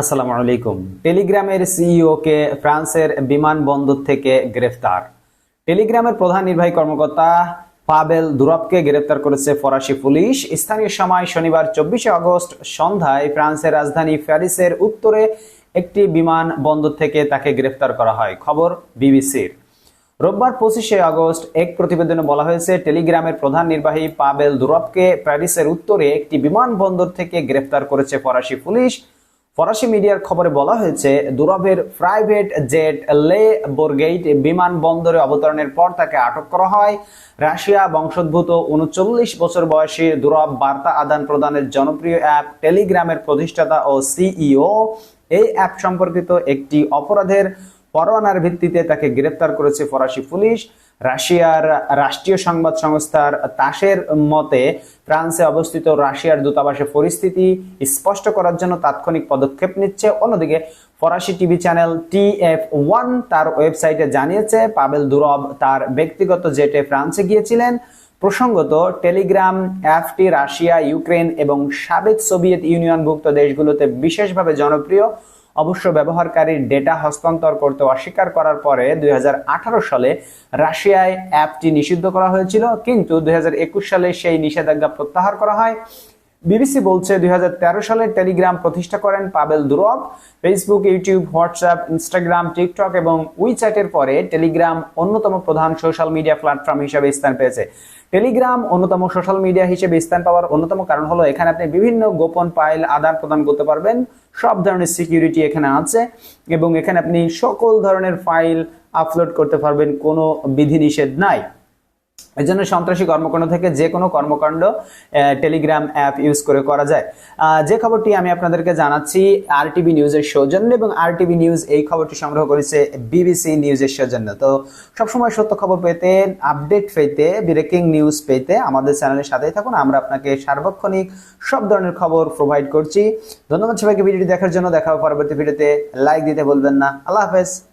আসসালামু আলাইকুম। টেলিগ্রামের সিইও কে ফ্রান্সের বিমানবন্দর থেকে গ্রেফতার। টেলিগ্রামের প্রধান নির্বাহী কর্মকর্তা পাবেল দুরবকে গ্রেফতার করেছে ফরাসি পুলিশ। স্থানীয় সময় শনিবার চব্বিশে আগস্ট সন্ধ্যায় ফ্রান্সের রাজধানী প্যারিসের উত্তরে একটি বিমান বন্দর থেকে তাকে গ্রেফতার করা হয়। খবর বিবিসির। রোববার পঁচিশে আগস্ট এক প্রতিবেদনে বলা হয়েছে, টেলিগ্রামের প্রধান নির্বাহী পাবেল দুরবকে প্যারিসের উত্তরে একটি বিমানবন্দর থেকে গ্রেফতার করেছে ফরাসি পুলিশ। ফরাসি মিডিয়ার খবরে বলা হয়েছে দুরভের প্রাইভেট জেট লে বোরগেইট বিমানবন্দরে অবতরণের পর তাকে আটক করা হয়। রাশিয়া বংশোদ্ভূত উনচল্লিশ বছর বয়সী দুরভ বার্তা আদান প্রদানের জনপ্রিয় অ্যাপ টেলিগ্রামের প্রতিষ্ঠাতা ও সিইও। এই অ্যাপ সম্পর্কিত একটি অপরাধের পরোয়ানার ভিত্তিতে তাকে গ্রেফতার করেছে ফরাসি পুলিশ। রাশিয়ার রাষ্ট্রীয় সংবাদ সংস্থার তাসের মতে ফ্রান্সে অবস্থিত রাশিয়ার দূতাবাসে পরিস্থিতি স্পষ্ট করার জন্য তাৎক্ষণিক পদক্ষেপ নিচ্ছে। অন্যদিকে ফরাসি TV channel T F one তার ওয়েবসাইটে জানিয়েছে পাবেল দুরব তার ব্যক্তিগত জেটে ফ্রান্সে গিয়েছিলেন। প্রসঙ্গত, টেলিগ্রাম অ্যাপটি রাশিয়া, ইউক্রেন এবং সাবেক সোভিয়েত ইউনিয়নভুক্ত দেশগুলোতে বিশেষভাবে জনপ্রিয়। অবশ্য ব্যবহারকারীর ডেটা হস্তান্তর করতে অস্বীকার করার পরে দুই হাজার আঠারো সালে রাশিয়ায় অ্যাপটি নিষিদ্ধ করা হয়েছিল, কিন্তু দুই হাজার একুশ সালে সেই নিষেধাজ্ঞা প্রত্যাহার করা হয়। বিবিসি বলছে দু হাজার তেরো সালে টেলিগ্রাম প্রতিষ্ঠা করেন Pavel Durov Facebook YouTube WhatsApp Instagram TikTok এবং উইচ্যাটের পরে টেলিগ্রাম অন্যতম প্রধান সোশ্যাল মিডিয়া প্ল্যাটফর্ম হিসেবে স্থান পেয়েছে। টেলিগ্রাম অন্যতম সোশ্যাল মিডিয়া হিসেবে স্থান পাওয়ার অন্যতম কারণ হলো এখানে আপনি বিভিন্ন গোপন ফাইল আদান প্রদান করতে পারবেন। সব ধরনের সিকিউরিটি এখানে আছে এবং এখানে আপনি সকল ধরনের ফাইল আপলোড করতে পারবেন, কোনো বিধিনিষেধ নাই। এই জন্য সন্ত্রাসী কর্মকাণ্ড থেকে যে কোনো কর্মকাণ্ড টেলিগ্রাম অ্যাপ ইউজ করে করা যায়। যে খবরটি আমি আপনাদেরকে জানাচ্ছি আরটিভি নিউজের সৌজন্য এবং আরটিভি নিউজ এই খবরটি সংগ্রহ করেছে বিবিসি নিউজের সৌজন্য। তো সবসময় সত্য খবর পেতে আপডেট পেতে ব্রেকিং নিউজ পেতে আমাদের চ্যানেলের সাথেই থাকুন। আমরা আপনাকে সার্বক্ষণিক সব ধরনের খবর প্রোভাইড করছি। ধন্যবাদ সবাইকে ভিডিওটি দেখার জন্য। দেখা হবে পরবর্তী ভিডিওতে। লাইক দিতে বলবেন না। আল্লাহ হাফেজ।